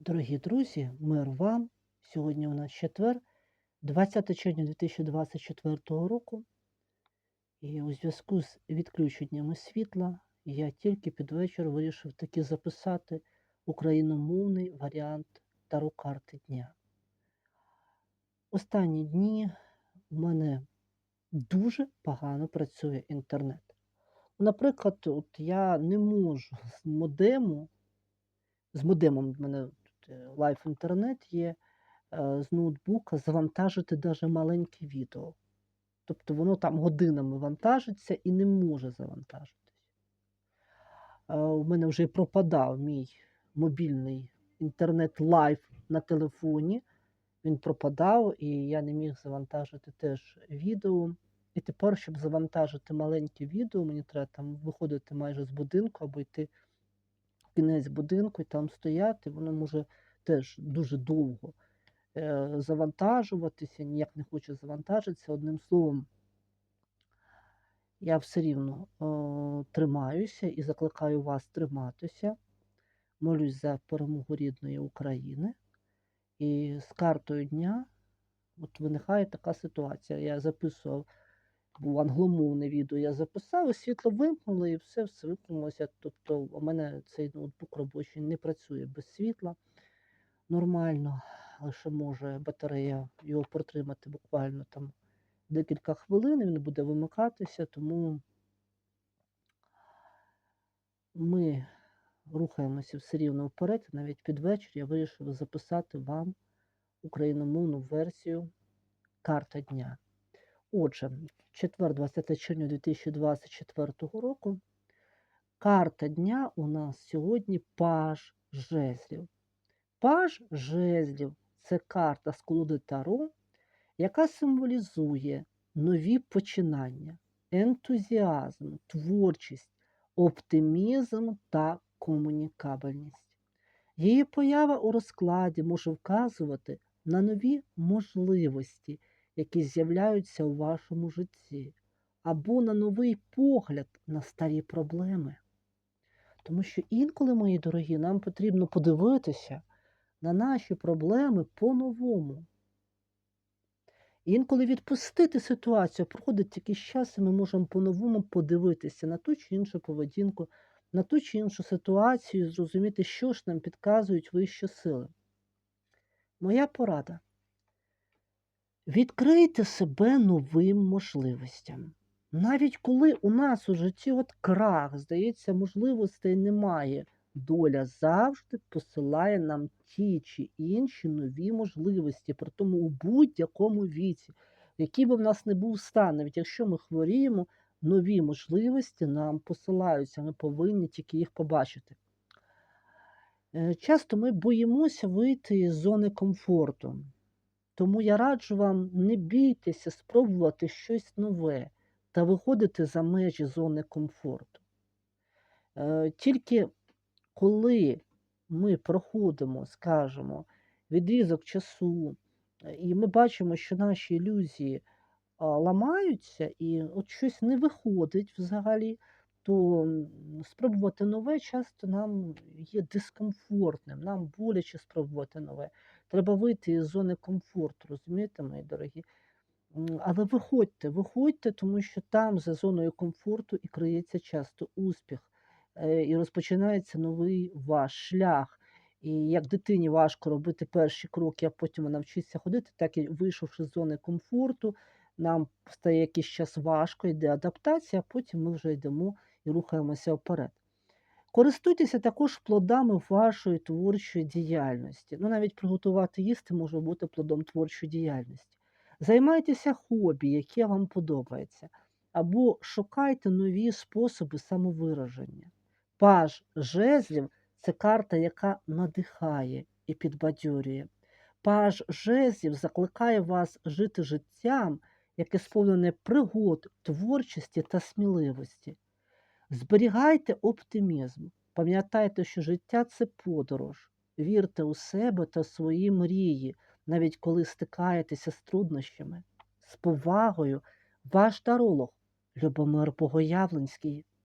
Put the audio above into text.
Дорогі друзі, мир вам! Сьогодні у нас четвер, 20 червня 2024 року. І у зв'язку з відключеннями світла я тільки під вечір вирішив таки записати україномовний варіант Таро карти дня. Останні дні в мене дуже погано працює інтернет. Наприклад, от я не можу з модему, з модемом в мене тут е, лайв інтернет є, е, з ноутбука завантажити навіть маленьке відео. Тобто воно там годинами вантажиться і не може завантажитись. У мене вже пропадав мій мобільний інтернет лайв на телефоні. Він пропадав, і я не міг завантажити теж відео. І тепер, щоб завантажити маленьке відео, мені треба там виходити майже з будинку або йти кінець будинку і там стояти. Воно може теж дуже довго е, завантажуватися, ніяк не хоче завантажитися. Одним словом, я все рівно е, тримаюся і закликаю вас триматися. Молюсь за перемогу рідної України. І з картою дня от виникає така ситуація. Я записував, був англомовне відео, я записав, і світло вимкнуло, і все, все вимкнулося. Тобто, у мене цей ноутбук робочий не працює без світла нормально, лише може батарея його протримати буквально там декілька хвилин, він буде вимикатися, тому ми рухаємося все рівно вперед. Навіть під вечір я вирішив записати вам україномовну версію карта дня. Отже, четвер, 20 червня 2024 року. Карта дня у нас сьогодні паж жезлів. Паж жезлів це карта з колоди Таро, яка символізує нові починання, ентузіазм, творчість, оптимізм та комунікабельність. Її поява у розкладі може вказувати на нові можливості, які з'являються у вашому житті, або на новий погляд на старі проблеми. Тому що інколи, мої дорогі, нам потрібно подивитися на наші проблеми по-новому. Інколи відпустити ситуацію, проходить якийсь час, і ми можемо по-новому подивитися на ту чи іншу поведінку, на ту чи іншу ситуацію, зрозуміти, що ж нам підказують вищі сили. Моя порада. Відкрийте себе новим можливостям. Навіть коли у нас у житті от крах, здається, можливостей немає, доля завжди посилає нам ті чи інші нові можливості, при тому у будь-якому віці, який би в нас не був стан, навіть якщо ми хворіємо, нові можливості нам посилаються, ми повинні тільки їх побачити. Е, Часто ми боїмося вийти із зони комфорту. Тому я раджу вам не бійтеся спробувати щось нове та виходити за межі зони комфорту. Е, Тільки коли ми проходимо, скажімо, відрізок часу, е, і ми бачимо, що наші ілюзії ламаються, і от щось не виходить взагалі, то спробувати нове часто нам є дискомфортним, нам боляче спробувати нове. Треба вийти із зони комфорту, розумієте, мої дорогі? Але виходьте, виходьте, тому що там, за зоною комфорту, і криється часто успіх, е, і розпочинається новий ваш шлях. І як дитині важко робити перші кроки, а потім вона вчиться ходити, так і вийшовши з зони комфорту, нам стає якийсь час важко, йде адаптація, а потім ми вже йдемо і рухаємося вперед. Користуйтеся також плодами вашої творчої діяльності. Ну, навіть приготувати їсти може бути плодом творчої діяльності. Займайтеся хобі, яке вам подобається, або шукайте нові способи самовираження. Паж жезлів це карта, яка надихає і підбадьорює. Паж жезлів закликає вас жити життям, яке сповнене пригод, творчості та сміливості. Зберігайте оптимізм, пам'ятайте, що життя це подорож. Вірте у себе та свої мрії, навіть коли стикаєтеся з труднощами. З повагою, ваш таролог Любомир Богоявленський.